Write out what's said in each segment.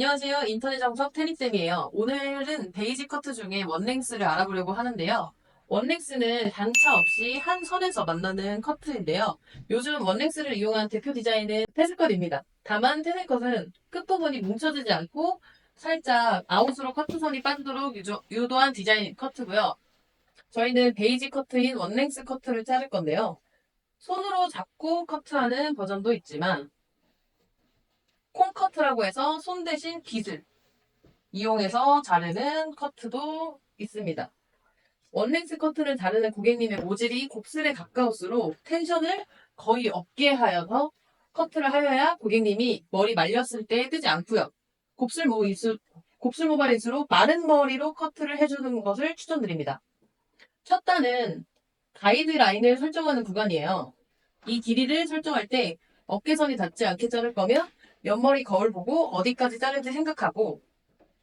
안녕하세요. 인터넷 정석 테니쌤이에요. 오늘은 베이직 커트 중에 원랭스를 알아보려고 하는데요. 원랭스는 단차 없이 한 선에서 만나는 커트인데요. 요즘 원랭스를 이용한 대표 디자인은 테슬컷입니다. 다만 테슬컷은 끝부분이 뭉쳐지지 않고 살짝 아웃으로 커트선이 빠지도록 유조- 유도한 디자인 커트고요. 저희는 베이직 커트인 원랭스 커트를 자를 건데요. 손으로 잡고 커트하는 버전도 있지만 콩커트라고 해서 손 대신 빗을 이용해서 자르는 커트도 있습니다. 원랭스 커트를 자르는 고객님의 모질이 곱슬에 가까울수록 텐션을 거의 없게 하여서 커트를 하여야 고객님이 머리 말렸을 때 뜨지 않고요. 곱슬 모일수 곱슬 모발일수록 마른 머리로 커트를 해주는 것을 추천드립니다. 첫 단은 가이드라인을 설정하는 구간이에요. 이 길이를 설정할 때 어깨선이 닿지 않게 자를 거면 옆머리 거울 보고 어디까지 자를지 생각하고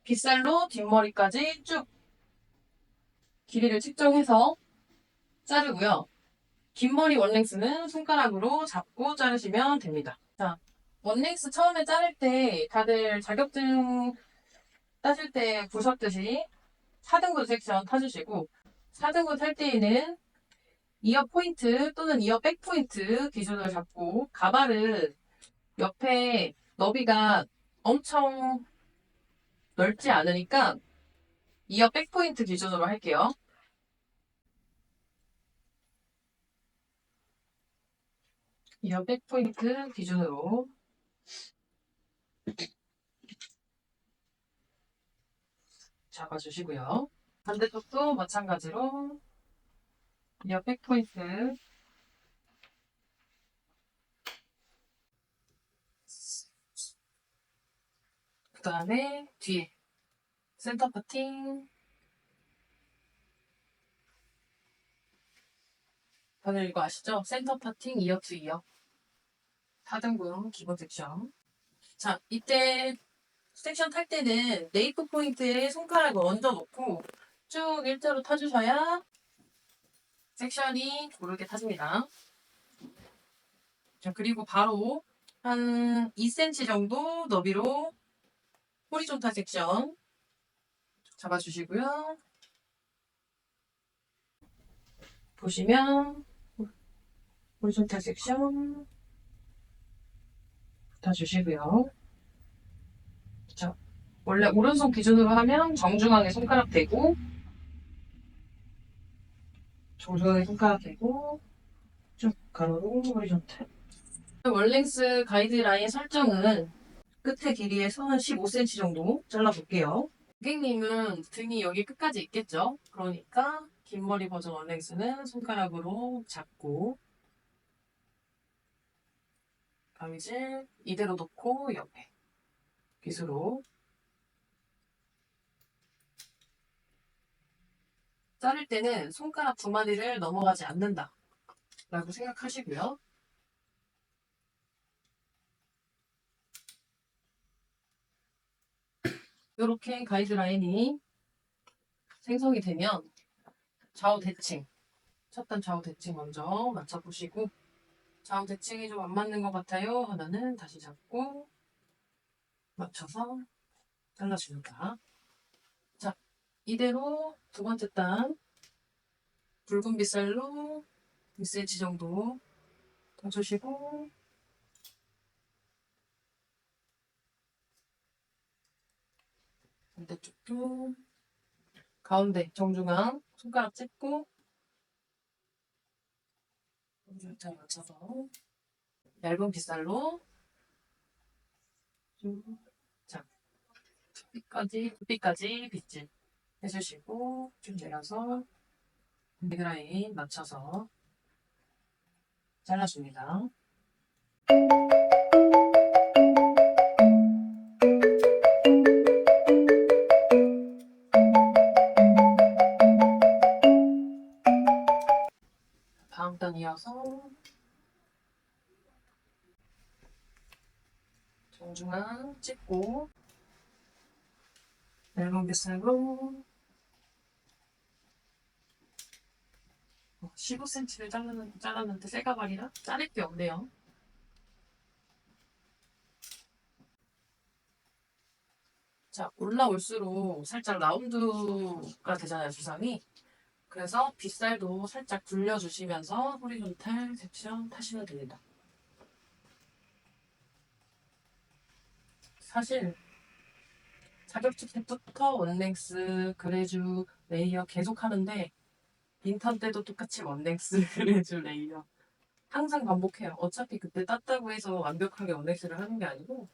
빗살로 뒷머리까지 쭉 길이를 측정해서 자르고요. 긴 머리 원랭스는 손가락으로 잡고 자르시면 됩니다. 자, 원랭스 처음에 자를 때 다들 자격증 따실 때 보셨듯이 4등분 섹션 타주시고 4등분 탈 때에는 이어 포인트 또는 이어 백 포인트 기준을 잡고 가발은 옆에 너비가 엄청 넓지 않으니까 이어 백 포인트 기준으로 할게요. 이어 백 포인트 기준으로 잡아주시고요. 반대쪽도 마찬가지로 이어 백 포인트 그 다음에 뒤에 센터 파팅. 다들 이거 아시죠? 센터 파팅 이어 투 이어. 4등분 기본 섹션 자 이때 섹션 탈 때는 네이프 포인트에 손가락을 얹어 놓고 쭉 일자로 타주셔야 섹션이 고르게 타집니다. 자 그리고 바로 한 2cm 정도 너비로 호리존탈 섹션 잡아주시고요. 보시면 호리존탈 섹션 붙여주시고요. 자, 원래 오른손 기준으로 하면 정중앙에 손가락 대고 정중앙에 손가락 대고 쭉 가로로 호리존탈 월랭스 가이드라인 설정은 끝에 길이에서 한 15cm 정도 잘라볼게요. 고객님은 등이 여기 끝까지 있겠죠? 그러니까 긴 머리 버전 원랭스는 손가락으로 잡고 가위질 이대로 놓고 옆에 빗으로 자를 때는 손가락 두 마디를 넘어가지 않는다 라고 생각하시고요. 이렇게 가이드라인이 생성이 되면 좌우 대칭 첫 단 좌우 대칭 먼저 맞춰보시고 좌우 대칭이 좀 안 맞는 것 같아요. 하면은 다시 잡고 맞춰서 잘라줍니다. 자 이대로 두 번째 단 붉은 빗살로 1cm 정도 떠주시고 반대쪽도 가운데 정중앙 손가락 찝고 잘 맞춰서 얇은 빗살로 자 두피까지 두피까지 빗질 해주시고 좀 내려서 미드라인 맞춰서 잘라줍니다. 다음 단 이어서 정중앙 찍고 얇은 빗살로 15cm를 자르는, 잘랐는데 쇠가발이라 자를 게 없네요. 자, 올라올수록 살짝 라운드가 되잖아요, 주상이. 그래서 빗살도 살짝 굴려주시면서 호리존탈 섹션 타시면 됩니다. 사실 자격증 때부터 원랭스, 그레주, 레이어 계속 하는데 인턴 때도 똑같이 원랭스, 그레주, 레이어 항상 반복해요. 어차피 그때 땄다고 해서 완벽하게 원랭스를 하는 게 아니고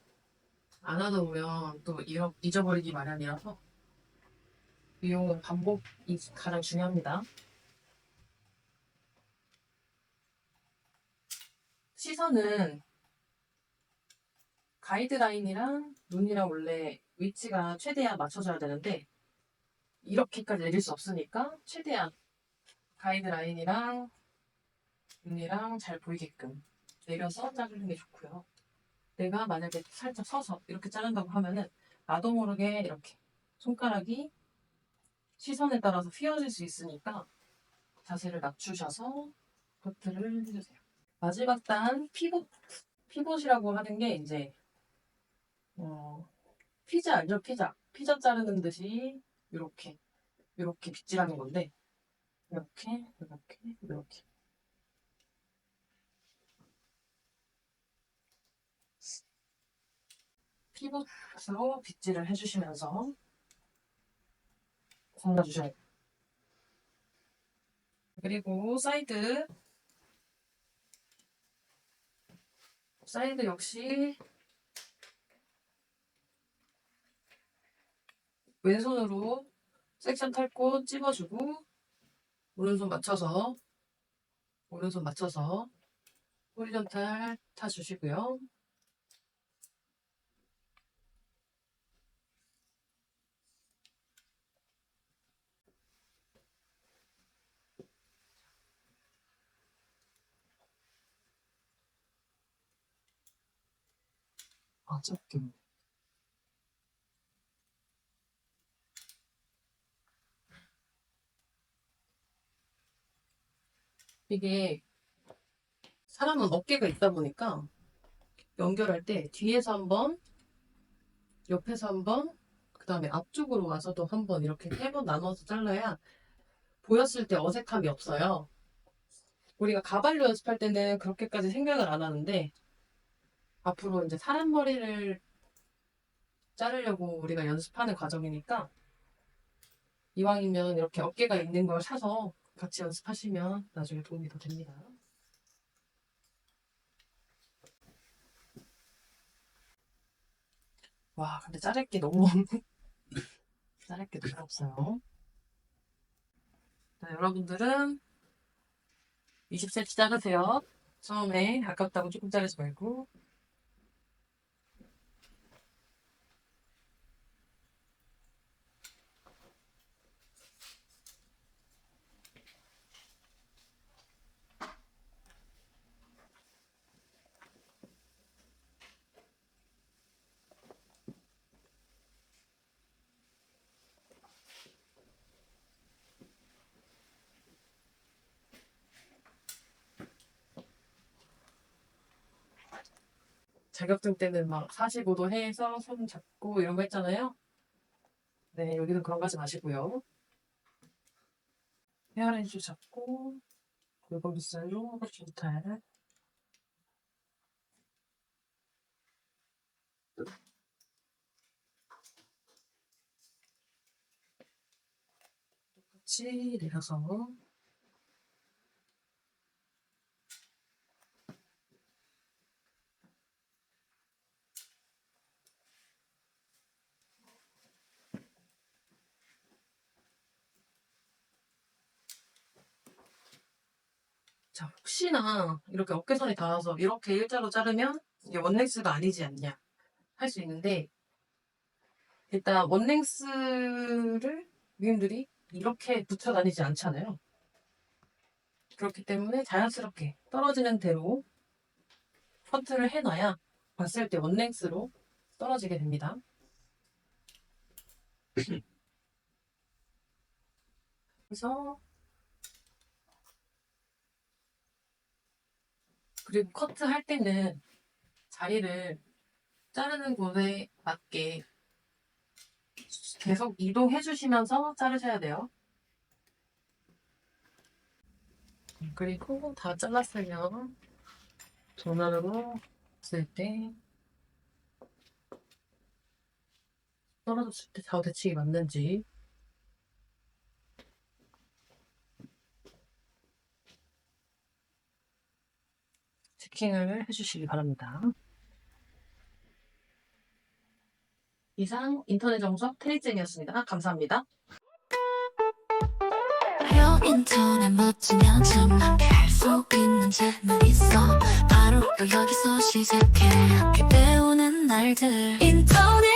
안 하다 보면 또 잊어버리기 마련이라서 이용은 반복이 가장 중요합니다. 시선은 가이드라인이랑 눈이랑 원래 위치가 최대한 맞춰져야 되는데 이렇게까지 내릴 수 없으니까 최대한 가이드라인이랑 눈이랑 잘 보이게끔 내려서 자르는 게 좋고요. 내가 만약에 살짝 서서 이렇게 자른다고 하면은 나도 모르게 이렇게 손가락이 시선에 따라서 휘어질 수 있으니까 자세를 낮추셔서 커트를 해주세요. 마지막 단 피봇 피봇이라고 하는 게 이제 어, 피자 알죠? 피자 피자 자르는 듯이 이렇게 이렇게 빗질하는 건데 이렇게 이렇게 이렇게 피봇으로 빗질을 해주시면서 골라주셔야 돼요. 그리고 사이드 사이드 역시 왼손으로 섹션 탈고 찝어주고 오른손 맞춰서 오른손 맞춰서 호리전탈 타주시고요. 아, 짧게. 이게 사람은 어깨가 있다 보니까 연결할 때 뒤에서 한 번, 옆에서 한 번, 그 다음에 앞쪽으로 와서도 한번 이렇게 세 번 나눠서 잘라야 보였을 때 어색함이 없어요. 우리가 가발로 연습할 때는 그렇게까지 생각을 안 하는데 앞으로 이제 사람 머리를 자르려고 우리가 연습하는 과정이니까 이왕이면 이렇게 어깨가 있는 걸 사서 같이 연습하시면 나중에 도움이 더 됩니다. 와, 근데 자를 게 너무 자를 게 너무 없어요. 자, 여러분들은 20cm 자르세요. 처음에 아깝다고 조금 자르지 말고 자격증 때는 막 45도 해서 손 잡고 이런 거 했잖아요. 네, 여기는 그런 거 하지 마시고요. 헤어렌즈 잡고 골반 빗살로 좋탈 똑같이 내려서 자, 혹시나 이렇게 어깨선이 닿아서 이렇게 일자로 자르면 이게 원랭스가 아니지 않냐 할 수 있는데 일단 원랭스를 위님들이 이렇게 붙여 다니지 않잖아요. 그렇기 때문에 자연스럽게 떨어지는 대로 커트를 해놔야 봤을 때 원랭스로 떨어지게 됩니다. 그래서 그리고 커트 할 때는 자리를 자르는 곳에 맞게 계속 이동해 주시면서 자르셔야 돼요. 그리고 다 잘랐으면 도날로 쓸 때 떨어졌을 때 좌우 대칭이 맞는지 체킹을 해주시기 바랍니다. 이상 인터넷 정석 테리젠이었습니다. 감사합니다. 요 인터넷 멋지면 정말 할수 있는 재능 있어 바로 여기서 시작해 배우는 날들 인터넷